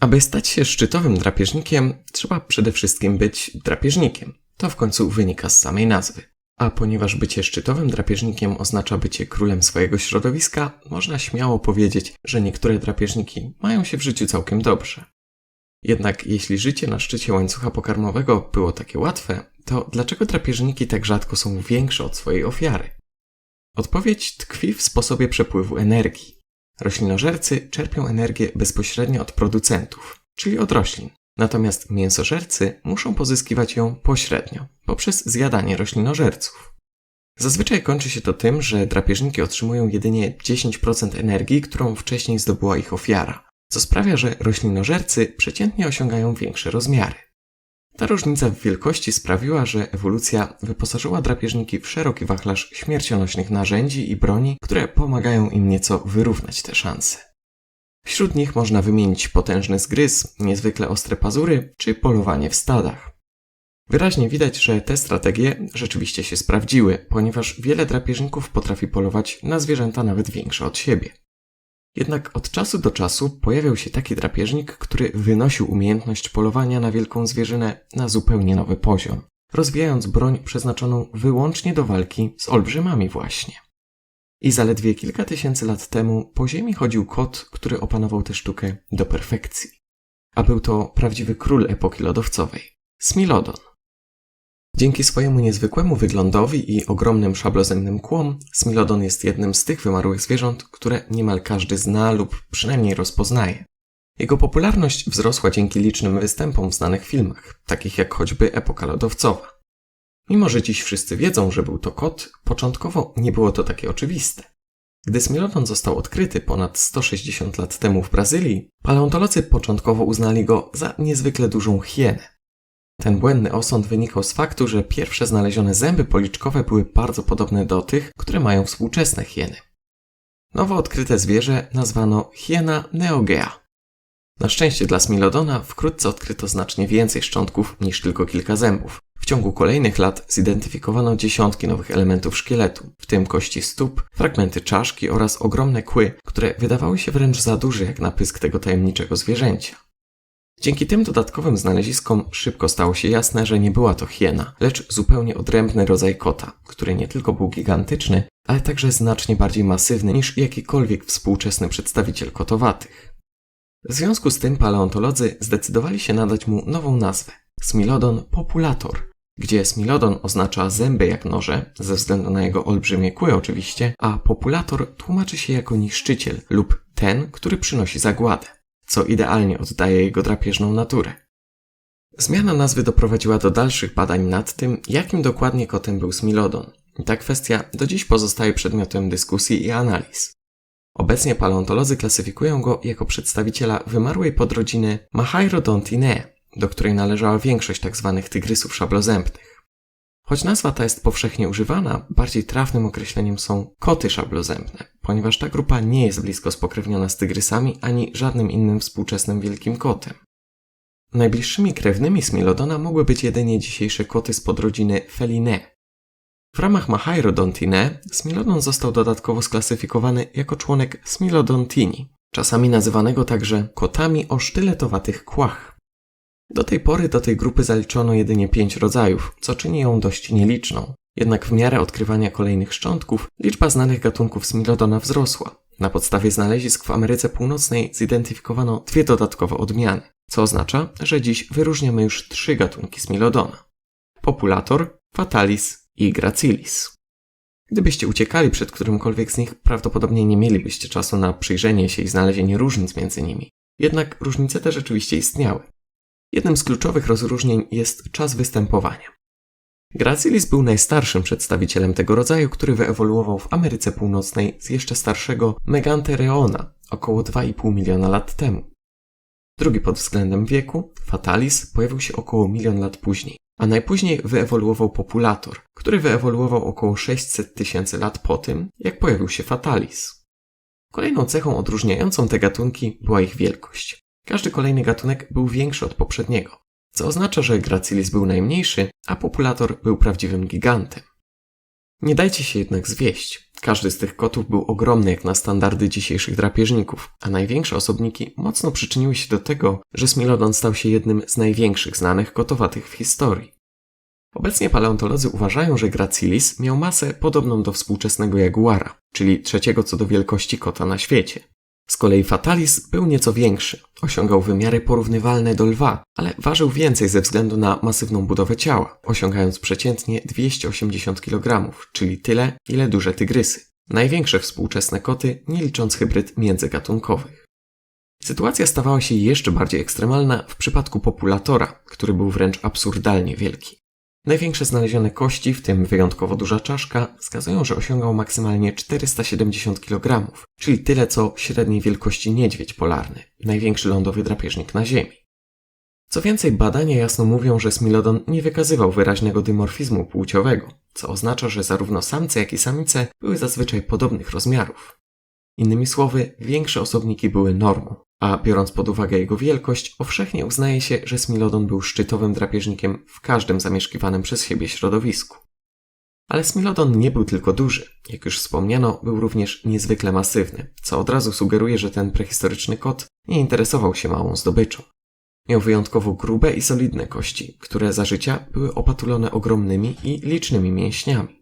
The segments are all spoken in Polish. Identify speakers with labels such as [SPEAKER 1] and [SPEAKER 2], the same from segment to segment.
[SPEAKER 1] Aby stać się szczytowym drapieżnikiem, trzeba przede wszystkim być drapieżnikiem. To w końcu wynika z samej nazwy. A ponieważ bycie szczytowym drapieżnikiem oznacza bycie królem swojego środowiska, można śmiało powiedzieć, że niektóre drapieżniki mają się w życiu całkiem dobrze. Jednak jeśli życie na szczycie łańcucha pokarmowego było takie łatwe, to dlaczego drapieżniki tak rzadko są większe od swojej ofiary? Odpowiedź tkwi w sposobie przepływu energii. Roślinożercy czerpią energię bezpośrednio od producentów, czyli od roślin. Natomiast mięsożercy muszą pozyskiwać ją pośrednio, poprzez zjadanie roślinożerców. Zazwyczaj kończy się to tym, że drapieżniki otrzymują jedynie 10% energii, którą wcześniej zdobyła ich ofiara, co sprawia, że roślinożercy przeciętnie osiągają większe rozmiary. Ta różnica w wielkości sprawiła, że ewolucja wyposażyła drapieżniki w szeroki wachlarz śmiercionośnych narzędzi i broni, które pomagają im nieco wyrównać te szanse. Wśród nich można wymienić potężny zgryz, niezwykle ostre pazury czy polowanie w stadach. Wyraźnie widać, że te strategie rzeczywiście się sprawdziły, ponieważ wiele drapieżników potrafi polować na zwierzęta nawet większe od siebie. Jednak od czasu do czasu pojawiał się taki drapieżnik, który wynosił umiejętność polowania na wielką zwierzynę na zupełnie nowy poziom, rozwijając broń przeznaczoną wyłącznie do walki z olbrzymami właśnie. I zaledwie kilka tysięcy lat temu po ziemi chodził kot, który opanował tę sztukę do perfekcji. A był to prawdziwy król epoki lodowcowej Smilodon. Dzięki swojemu niezwykłemu wyglądowi i ogromnym szablozemnym kłom, Smilodon jest jednym z tych wymarłych zwierząt, które niemal każdy zna lub przynajmniej rozpoznaje. Jego popularność wzrosła dzięki licznym występom w znanych filmach, takich jak choćby Epoka Lodowcowa. Mimo, że dziś wszyscy wiedzą, że był to kot, początkowo nie było to takie oczywiste. Gdy Smilodon został odkryty ponad 160 lat temu w Brazylii, paleontolodzy początkowo uznali go za niezwykle dużą hienę. Ten błędny osąd wynikał z faktu, że pierwsze znalezione zęby policzkowe były bardzo podobne do tych, które mają współczesne hieny. Nowo odkryte zwierzę nazwano hiena neogea. Na szczęście dla Smilodona wkrótce odkryto znacznie więcej szczątków niż tylko kilka zębów. W ciągu kolejnych lat zidentyfikowano dziesiątki nowych elementów szkieletu, w tym kości stóp, fragmenty czaszki oraz ogromne kły, które wydawały się wręcz za duże jak na pysk tego tajemniczego zwierzęcia. Dzięki tym dodatkowym znaleziskom szybko stało się jasne, że nie była to hiena, lecz zupełnie odrębny rodzaj kota, który nie tylko był gigantyczny, ale także znacznie bardziej masywny niż jakikolwiek współczesny przedstawiciel kotowatych. W związku z tym paleontolodzy zdecydowali się nadać mu nową nazwę Smilodon populator, gdzie Smilodon oznacza zęby jak noże, ze względu na jego olbrzymie kły oczywiście, a populator tłumaczy się jako niszczyciel lub ten, który przynosi zagładę co idealnie oddaje jego drapieżną naturę. Zmiana nazwy doprowadziła do dalszych badań nad tym, jakim dokładnie kotem był Smilodon. I ta kwestia do dziś pozostaje przedmiotem dyskusji i analiz. Obecnie paleontolodzy klasyfikują go jako przedstawiciela wymarłej podrodziny Mahairodontinae, do której należała większość tzw. Tak tygrysów szablozębnych. Choć nazwa ta jest powszechnie używana, bardziej trafnym określeniem są koty szablozębne, ponieważ ta grupa nie jest blisko spokrewniona z tygrysami ani żadnym innym współczesnym wielkim kotem. Najbliższymi krewnymi Smilodona mogły być jedynie dzisiejsze koty z podrodziny Feline. W ramach Mahairodontinae Smilodon został dodatkowo sklasyfikowany jako członek Smilodontini, czasami nazywanego także kotami o sztyletowatych kłach. Do tej pory do tej grupy zaliczono jedynie pięć rodzajów, co czyni ją dość nieliczną. Jednak w miarę odkrywania kolejnych szczątków liczba znanych gatunków Smilodona wzrosła. Na podstawie znalezisk w Ameryce Północnej zidentyfikowano dwie dodatkowe odmiany, co oznacza, że dziś wyróżniamy już trzy gatunki Smilodona. Populator, Fatalis i Gracilis. Gdybyście uciekali przed którymkolwiek z nich, prawdopodobnie nie mielibyście czasu na przyjrzenie się i znalezienie różnic między nimi. Jednak różnice te rzeczywiście istniały. Jednym z kluczowych rozróżnień jest czas występowania. Gracilis był najstarszym przedstawicielem tego rodzaju, który wyewoluował w Ameryce Północnej z jeszcze starszego Megantereona około 2,5 miliona lat temu. Drugi pod względem wieku, Fatalis, pojawił się około milion lat później, a najpóźniej wyewoluował Populator, który wyewoluował około 600 tysięcy lat po tym, jak pojawił się Fatalis. Kolejną cechą odróżniającą te gatunki była ich wielkość. Każdy kolejny gatunek był większy od poprzedniego, co oznacza, że Gracilis był najmniejszy, a Populator był prawdziwym gigantem. Nie dajcie się jednak zwieść. Każdy z tych kotów był ogromny jak na standardy dzisiejszych drapieżników, a największe osobniki mocno przyczyniły się do tego, że Smilodon stał się jednym z największych znanych kotowatych w historii. Obecnie paleontolodzy uważają, że Gracilis miał masę podobną do współczesnego jaguara, czyli trzeciego co do wielkości kota na świecie. Z kolei Fatalis był nieco większy, osiągał wymiary porównywalne do lwa, ale ważył więcej ze względu na masywną budowę ciała, osiągając przeciętnie 280 kg, czyli tyle, ile duże tygrysy. Największe współczesne koty, nie licząc hybryd międzygatunkowych. Sytuacja stawała się jeszcze bardziej ekstremalna w przypadku populatora, który był wręcz absurdalnie wielki. Największe znalezione kości, w tym wyjątkowo duża czaszka, wskazują, że osiągał maksymalnie 470 kg, czyli tyle co średniej wielkości niedźwiedź polarny, największy lądowy drapieżnik na Ziemi. Co więcej, badania jasno mówią, że Smilodon nie wykazywał wyraźnego dymorfizmu płciowego, co oznacza, że zarówno samce, jak i samice były zazwyczaj podobnych rozmiarów. Innymi słowy, większe osobniki były normą, a biorąc pod uwagę jego wielkość, powszechnie uznaje się, że Smilodon był szczytowym drapieżnikiem w każdym zamieszkiwanym przez siebie środowisku. Ale Smilodon nie był tylko duży. Jak już wspomniano, był również niezwykle masywny, co od razu sugeruje, że ten prehistoryczny kot nie interesował się małą zdobyczą. Miał wyjątkowo grube i solidne kości, które za życia były opatulone ogromnymi i licznymi mięśniami.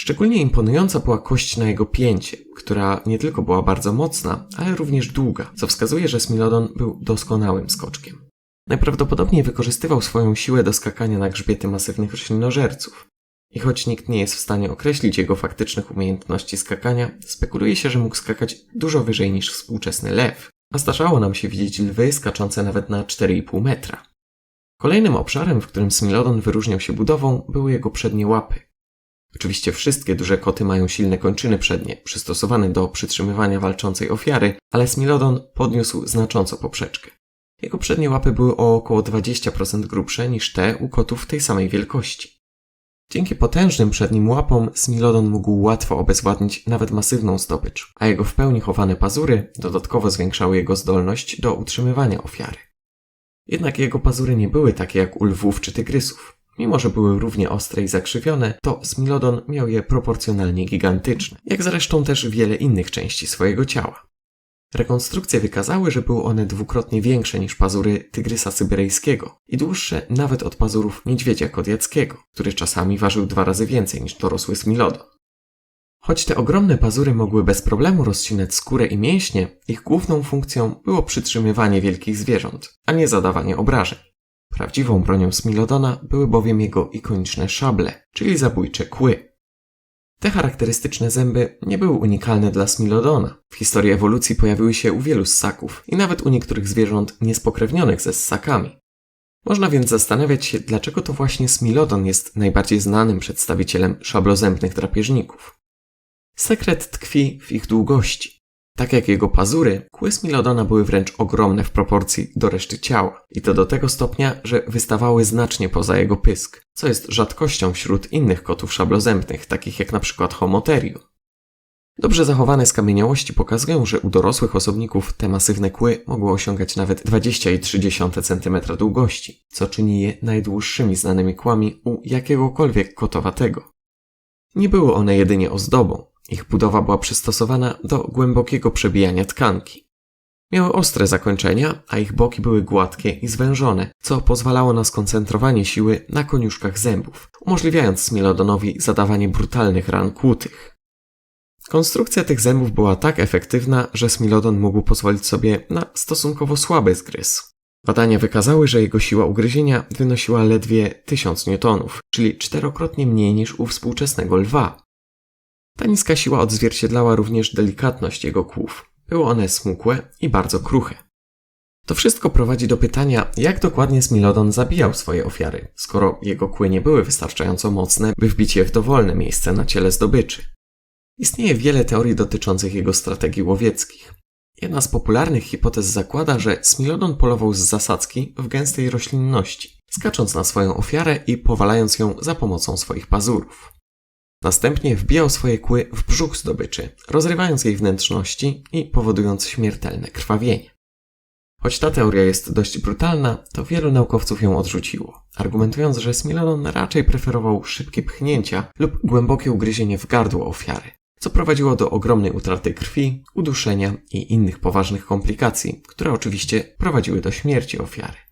[SPEAKER 1] Szczególnie imponująca była kość na jego pięcie, która nie tylko była bardzo mocna, ale również długa, co wskazuje, że Smilodon był doskonałym skoczkiem. Najprawdopodobniej wykorzystywał swoją siłę do skakania na grzbiety masywnych roślinożerców. I choć nikt nie jest w stanie określić jego faktycznych umiejętności skakania, spekuluje się, że mógł skakać dużo wyżej niż współczesny lew, a zdarzało nam się widzieć lwy skaczące nawet na 4,5 metra. Kolejnym obszarem, w którym Smilodon wyróżniał się budową, były jego przednie łapy. Oczywiście wszystkie duże koty mają silne kończyny przednie, przystosowane do przytrzymywania walczącej ofiary, ale Smilodon podniósł znacząco poprzeczkę. Jego przednie łapy były o około 20% grubsze niż te u kotów tej samej wielkości. Dzięki potężnym przednim łapom Smilodon mógł łatwo obezwładnić nawet masywną zdobycz, a jego w pełni chowane pazury dodatkowo zwiększały jego zdolność do utrzymywania ofiary. Jednak jego pazury nie były takie jak u lwów czy tygrysów. Mimo, że były równie ostre i zakrzywione, to Smilodon miał je proporcjonalnie gigantyczne, jak zresztą też wiele innych części swojego ciała. Rekonstrukcje wykazały, że były one dwukrotnie większe niż pazury tygrysa syberyjskiego i dłuższe nawet od pazurów niedźwiedzia kodiackiego, który czasami ważył dwa razy więcej niż dorosły Smilodon. Choć te ogromne pazury mogły bez problemu rozcinać skórę i mięśnie, ich główną funkcją było przytrzymywanie wielkich zwierząt, a nie zadawanie obrażeń. Prawdziwą bronią Smilodona były bowiem jego ikoniczne szable, czyli zabójcze kły. Te charakterystyczne zęby nie były unikalne dla Smilodona. W historii ewolucji pojawiły się u wielu ssaków i nawet u niektórych zwierząt niespokrewnionych ze ssakami. Można więc zastanawiać się, dlaczego to właśnie Smilodon jest najbardziej znanym przedstawicielem szablozębnych drapieżników. Sekret tkwi w ich długości. Tak jak jego pazury, kły Smilodona były wręcz ogromne w proporcji do reszty ciała. I to do tego stopnia, że wystawały znacznie poza jego pysk, co jest rzadkością wśród innych kotów szablozębnych, takich jak na przykład. Dobrze zachowane skamieniałości pokazują, że u dorosłych osobników te masywne kły mogły osiągać nawet 20,3 cm długości, co czyni je najdłuższymi znanymi kłami u jakiegokolwiek kotowatego. Nie były one jedynie ozdobą, ich budowa była przystosowana do głębokiego przebijania tkanki. Miały ostre zakończenia, a ich boki były gładkie i zwężone, co pozwalało na skoncentrowanie siły na koniuszkach zębów, umożliwiając Smilodonowi zadawanie brutalnych ran kłutych. Konstrukcja tych zębów była tak efektywna, że Smilodon mógł pozwolić sobie na stosunkowo słaby zgryz. Badania wykazały, że jego siła ugryzienia wynosiła ledwie 1000 newtonów, czyli czterokrotnie mniej niż u współczesnego lwa. Ta niska siła odzwierciedlała również delikatność jego kłów. Były one smukłe i bardzo kruche. To wszystko prowadzi do pytania, jak dokładnie Smilodon zabijał swoje ofiary, skoro jego kły nie były wystarczająco mocne, by wbić je w dowolne miejsce na ciele zdobyczy. Istnieje wiele teorii dotyczących jego strategii łowieckich. Jedna z popularnych hipotez zakłada, że Smilodon polował z zasadzki w gęstej roślinności, skacząc na swoją ofiarę i powalając ją za pomocą swoich pazurów. Następnie wbijał swoje kły w brzuch zdobyczy, rozrywając jej wnętrzności i powodując śmiertelne krwawienie. Choć ta teoria jest dość brutalna, to wielu naukowców ją odrzuciło, argumentując, że Smilodon raczej preferował szybkie pchnięcia lub głębokie ugryzienie w gardło ofiary, co prowadziło do ogromnej utraty krwi, uduszenia i innych poważnych komplikacji, które oczywiście prowadziły do śmierci ofiary.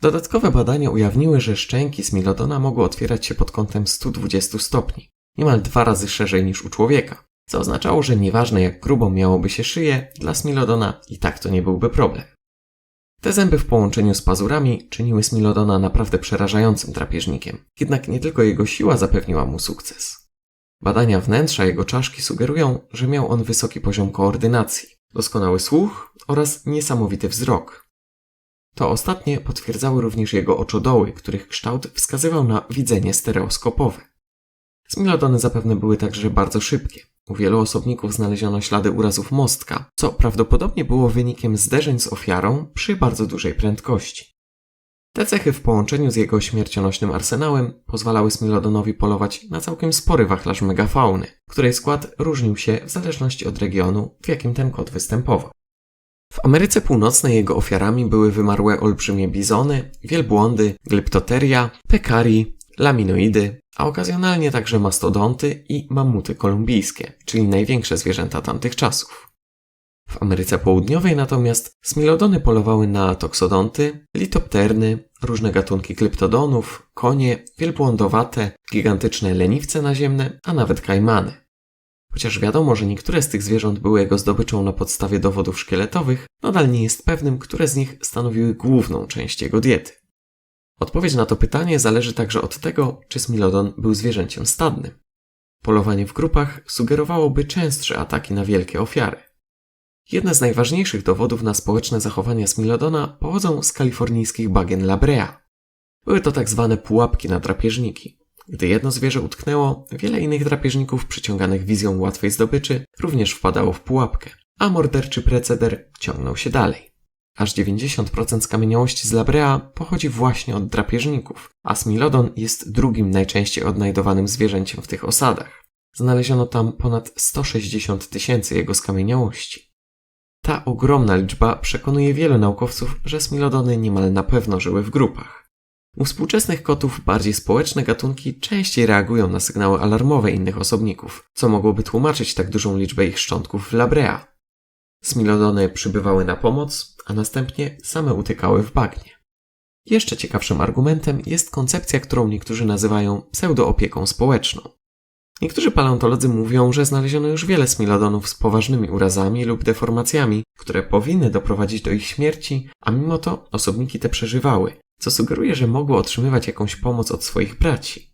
[SPEAKER 1] Dodatkowe badania ujawniły, że szczęki Smilodona mogły otwierać się pod kątem 120 stopni, niemal dwa razy szerzej niż u człowieka, co oznaczało, że nieważne jak grubo miałoby się szyję, dla Smilodona i tak to nie byłby problem. Te zęby w połączeniu z pazurami czyniły Smilodona naprawdę przerażającym drapieżnikiem, jednak nie tylko jego siła zapewniła mu sukces. Badania wnętrza jego czaszki sugerują, że miał on wysoki poziom koordynacji, doskonały słuch oraz niesamowity wzrok. To ostatnie potwierdzały również jego oczodoły, których kształt wskazywał na widzenie stereoskopowe. Smilodony zapewne były także bardzo szybkie. U wielu osobników znaleziono ślady urazów mostka, co prawdopodobnie było wynikiem zderzeń z ofiarą przy bardzo dużej prędkości. Te cechy w połączeniu z jego śmiercionośnym arsenałem pozwalały Smilodonowi polować na całkiem spory wachlarz megafauny, której skład różnił się w zależności od regionu, w jakim ten kot występował. W Ameryce Północnej jego ofiarami były wymarłe olbrzymie bizony, wielbłądy, glyptoteria, pekari, laminoidy, a okazjonalnie także mastodonty i mamuty kolumbijskie, czyli największe zwierzęta tamtych czasów. W Ameryce Południowej natomiast smilodony polowały na toksodonty, litopterny, różne gatunki klyptodonów, konie, wielbłądowate, gigantyczne leniwce naziemne, a nawet kajmany. Chociaż wiadomo, że niektóre z tych zwierząt były jego zdobyczą na podstawie dowodów szkieletowych, nadal nie jest pewnym, które z nich stanowiły główną część jego diety. Odpowiedź na to pytanie zależy także od tego, czy Smilodon był zwierzęciem stadnym. Polowanie w grupach sugerowałoby częstsze ataki na wielkie ofiary. Jedne z najważniejszych dowodów na społeczne zachowania Smilodona pochodzą z kalifornijskich bagien La Brea. Były to tak zwane pułapki na drapieżniki. Gdy jedno zwierzę utknęło, wiele innych drapieżników przyciąganych wizją łatwej zdobyczy również wpadało w pułapkę, a morderczy preceder ciągnął się dalej. Aż 90% skamieniałości z Labrea pochodzi właśnie od drapieżników, a Smilodon jest drugim najczęściej odnajdowanym zwierzęciem w tych osadach. Znaleziono tam ponad 160 tysięcy jego skamieniałości. Ta ogromna liczba przekonuje wielu naukowców, że smilodony niemal na pewno żyły w grupach. U współczesnych kotów bardziej społeczne gatunki częściej reagują na sygnały alarmowe innych osobników, co mogłoby tłumaczyć tak dużą liczbę ich szczątków w Labrea. Smilodony przybywały na pomoc, a następnie same utykały w bagnie. Jeszcze ciekawszym argumentem jest koncepcja, którą niektórzy nazywają pseudooopieką społeczną. Niektórzy paleontolodzy mówią, że znaleziono już wiele smilodonów z poważnymi urazami lub deformacjami, które powinny doprowadzić do ich śmierci, a mimo to osobniki te przeżywały, co sugeruje, że mogły otrzymywać jakąś pomoc od swoich braci.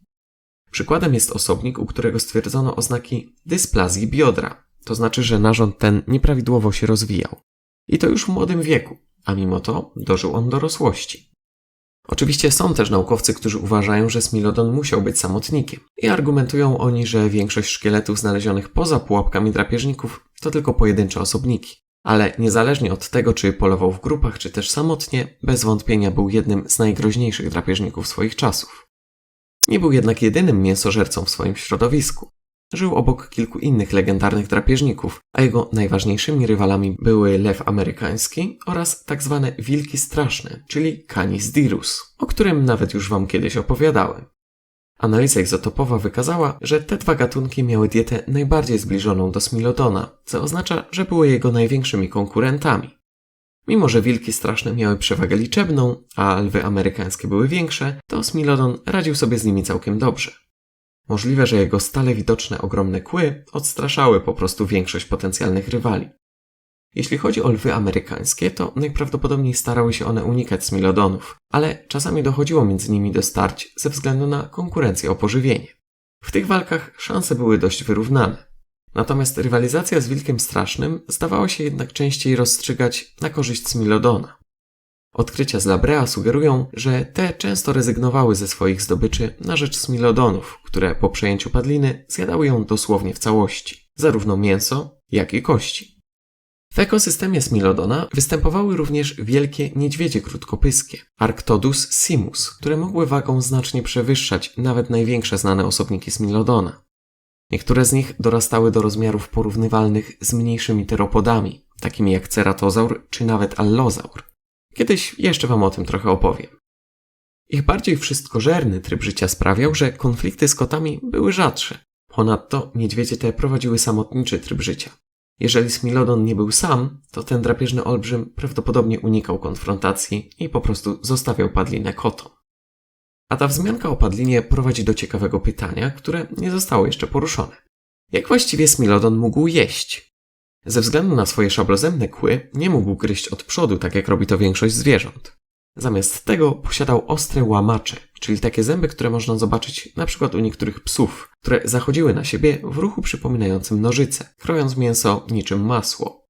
[SPEAKER 1] Przykładem jest osobnik, u którego stwierdzono oznaki dysplazji biodra, to znaczy, że narząd ten nieprawidłowo się rozwijał. I to już w młodym wieku, a mimo to dożył on dorosłości. Oczywiście są też naukowcy, którzy uważają, że Smilodon musiał być samotnikiem i argumentują oni, że większość szkieletów znalezionych poza pułapkami drapieżników to tylko pojedyncze osobniki. Ale niezależnie od tego, czy polował w grupach, czy też samotnie, bez wątpienia był jednym z najgroźniejszych drapieżników swoich czasów. Nie był jednak jedynym mięsożercą w swoim środowisku. Żył obok kilku innych legendarnych drapieżników, a jego najważniejszymi rywalami były lew amerykański oraz tak zwane wilki straszne, czyli Canis dirus, o którym nawet już wam kiedyś opowiadałem. Analiza izotopowa wykazała, że te dwa gatunki miały dietę najbardziej zbliżoną do Smilodona, co oznacza, że były jego największymi konkurentami. Mimo, że wilki straszne miały przewagę liczebną, a lwy amerykańskie były większe, to Smilodon radził sobie z nimi całkiem dobrze. Możliwe, że jego stale widoczne ogromne kły odstraszały po prostu większość potencjalnych rywali. Jeśli chodzi o lwy amerykańskie, to najprawdopodobniej starały się one unikać smilodonów, ale czasami dochodziło między nimi do starć ze względu na konkurencję o pożywienie. W tych walkach szanse były dość wyrównane. Natomiast rywalizacja z wilkiem strasznym zdawała się jednak częściej rozstrzygać na korzyść smilodona. Odkrycia z Labrea sugerują, że te często rezygnowały ze swoich zdobyczy na rzecz smilodonów, które po przejęciu padliny zjadały ją dosłownie w całości, zarówno mięso, jak i kości. W ekosystemie smilodona występowały również wielkie niedźwiedzie krótkopyskie, Arctodus simus, które mogły wagą znacznie przewyższać nawet największe znane osobniki smilodona. Niektóre z nich dorastały do rozmiarów porównywalnych z mniejszymi teropodami, takimi jak ceratozaur czy nawet allozaur. Kiedyś jeszcze Wam o tym trochę opowiem. Ich bardziej wszystkożerny tryb życia sprawiał, że konflikty z kotami były rzadsze. Ponadto niedźwiedzie te prowadziły samotniczy tryb życia. Jeżeli Smilodon nie był sam, to ten drapieżny olbrzym prawdopodobnie unikał konfrontacji i po prostu zostawiał padlinę kotom. A ta wzmianka o padlinie prowadzi do ciekawego pytania, które nie zostało jeszcze poruszone. Jak właściwie Smilodon mógł jeść? Ze względu na swoje szablozemne kły nie mógł gryźć od przodu, tak jak robi to większość zwierząt. Zamiast tego posiadał ostre łamacze, czyli takie zęby, które można zobaczyć przykład u niektórych psów, które zachodziły na siebie w ruchu przypominającym nożyce, krojąc mięso niczym masło.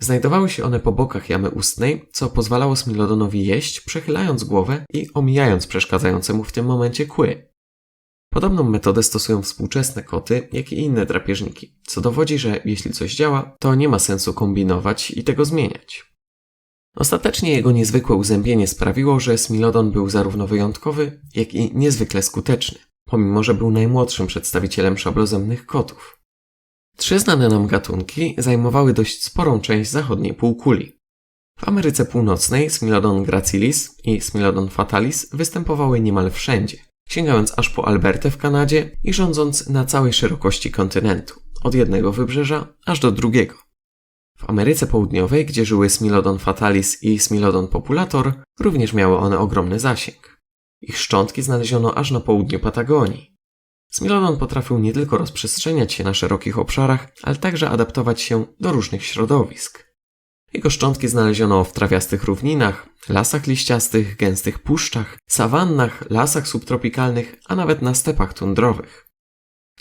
[SPEAKER 1] Znajdowały się one po bokach jamy ustnej, co pozwalało Smilodonowi jeść, przechylając głowę i omijając przeszkadzające mu w tym momencie kły. Podobną metodę stosują współczesne koty, jak i inne drapieżniki, co dowodzi, że jeśli coś działa, to nie ma sensu kombinować i tego zmieniać. Ostatecznie jego niezwykłe uzębienie sprawiło, że Smilodon był zarówno wyjątkowy, jak i niezwykle skuteczny, pomimo że był najmłodszym przedstawicielem szablozemnych kotów. Trzy znane nam gatunki zajmowały dość sporą część zachodniej półkuli. W Ameryce Północnej Smilodon gracilis i Smilodon fatalis występowały niemal wszędzie, sięgając aż po Albertę w Kanadzie i rządząc na całej szerokości kontynentu, od jednego wybrzeża aż do drugiego. W Ameryce Południowej, gdzie żyły Smilodon fatalis i Smilodon populator, również miały one ogromny zasięg. Ich szczątki znaleziono aż na południu Patagonii. Smilodon potrafił nie tylko rozprzestrzeniać się na szerokich obszarach, ale także adaptować się do różnych środowisk. Jego szczątki znaleziono w trawiastych równinach, lasach liściastych, gęstych puszczach, sawannach, lasach subtropikalnych, a nawet na stepach tundrowych.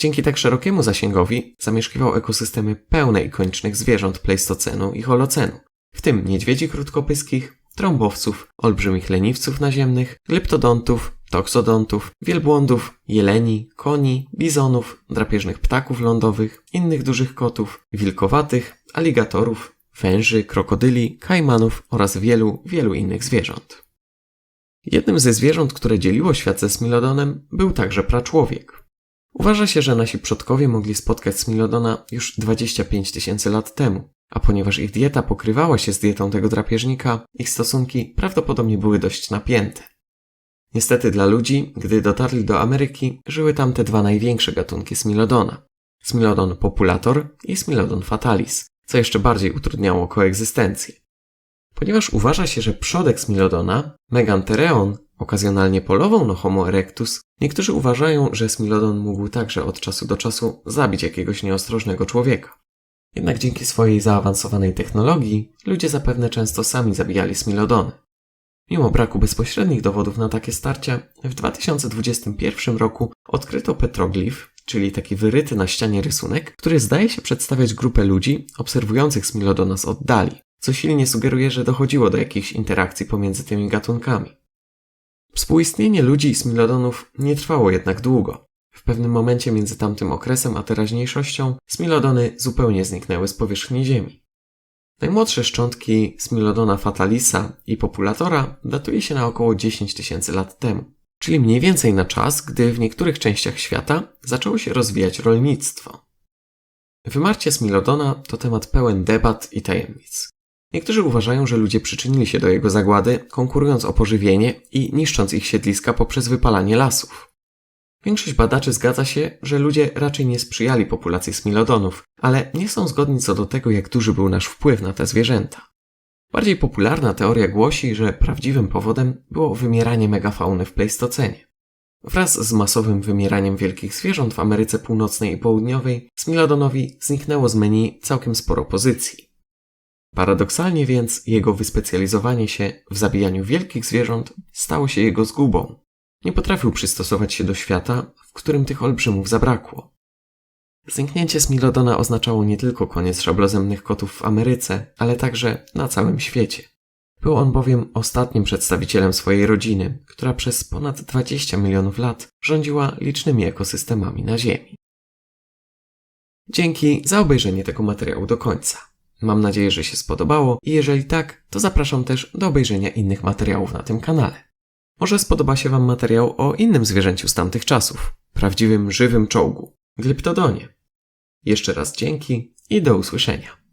[SPEAKER 1] Dzięki tak szerokiemu zasięgowi zamieszkiwał ekosystemy pełne ikonicznych zwierząt pleistocenu i holocenu, w tym niedźwiedzi krótkopyskich, trąbowców, olbrzymich leniwców naziemnych, glyptodontów, toksodontów, wielbłądów, jeleni, koni, bizonów, drapieżnych ptaków lądowych, innych dużych kotów, wilkowatych, aligatorów, węży, krokodyli, kajmanów oraz wielu, wielu innych zwierząt. Jednym ze zwierząt, które dzieliło świat ze Smilodonem, był także praczłowiek. Uważa się, że nasi przodkowie mogli spotkać Smilodona już 25 tysięcy lat temu, a ponieważ ich dieta pokrywała się z dietą tego drapieżnika, ich stosunki prawdopodobnie były dość napięte. Niestety dla ludzi, gdy dotarli do Ameryki, żyły tam te dwa największe gatunki Smilodona. Smilodon populator i Smilodon fatalis, co jeszcze bardziej utrudniało koegzystencję. Ponieważ uważa się, że przodek Smilodona, Megantereon, okazjonalnie polował na Homo erectus, niektórzy uważają, że Smilodon mógł także od czasu do czasu zabić jakiegoś nieostrożnego człowieka. Jednak dzięki swojej zaawansowanej technologii, ludzie zapewne często sami zabijali Smilodony. Mimo braku bezpośrednich dowodów na takie starcia, w 2021 roku odkryto petroglif, czyli taki wyryty na ścianie rysunek, który zdaje się przedstawiać grupę ludzi obserwujących Smilodona z oddali, co silnie sugeruje, że dochodziło do jakichś interakcji pomiędzy tymi gatunkami. Współistnienie ludzi i Smilodonów nie trwało jednak długo. W pewnym momencie między tamtym okresem a teraźniejszością Smilodony zupełnie zniknęły z powierzchni Ziemi. Najmłodsze szczątki Smilodona fatalisa i populatora datuje się na około 10 tysięcy lat temu, czyli mniej więcej na czas, gdy w niektórych częściach świata zaczęło się rozwijać rolnictwo. Wymarcie Smilodona to temat pełen debat i tajemnic. Niektórzy uważają, że ludzie przyczynili się do jego zagłady, konkurując o pożywienie i niszcząc ich siedliska poprzez wypalanie lasów. Większość badaczy zgadza się, że ludzie raczej nie sprzyjali populacji smilodonów, ale nie są zgodni co do tego, jak duży był nasz wpływ na te zwierzęta. Bardziej popularna teoria głosi, że prawdziwym powodem było wymieranie megafauny w Pleistocenie. Wraz z masowym wymieraniem wielkich zwierząt w Ameryce Północnej i Południowej, Smilodonowi zniknęło z menu całkiem sporo pozycji. Paradoksalnie więc jego wyspecjalizowanie się w zabijaniu wielkich zwierząt stało się jego zgubą. Nie potrafił przystosować się do świata, w którym tych olbrzymów zabrakło. Zniknięcie Smilodona oznaczało nie tylko koniec szablozemnych kotów w Ameryce, ale także na całym świecie. Był on bowiem ostatnim przedstawicielem swojej rodziny, która przez ponad 20 milionów lat rządziła licznymi ekosystemami na Ziemi. Dzięki za obejrzenie tego materiału do końca. Mam nadzieję, że się spodobało i jeżeli tak, to zapraszam też do obejrzenia innych materiałów na tym kanale. Może spodoba się Wam materiał o innym zwierzęciu z tamtych czasów, prawdziwym żywym czołgu, Glyptodonie. Jeszcze raz dzięki i do usłyszenia.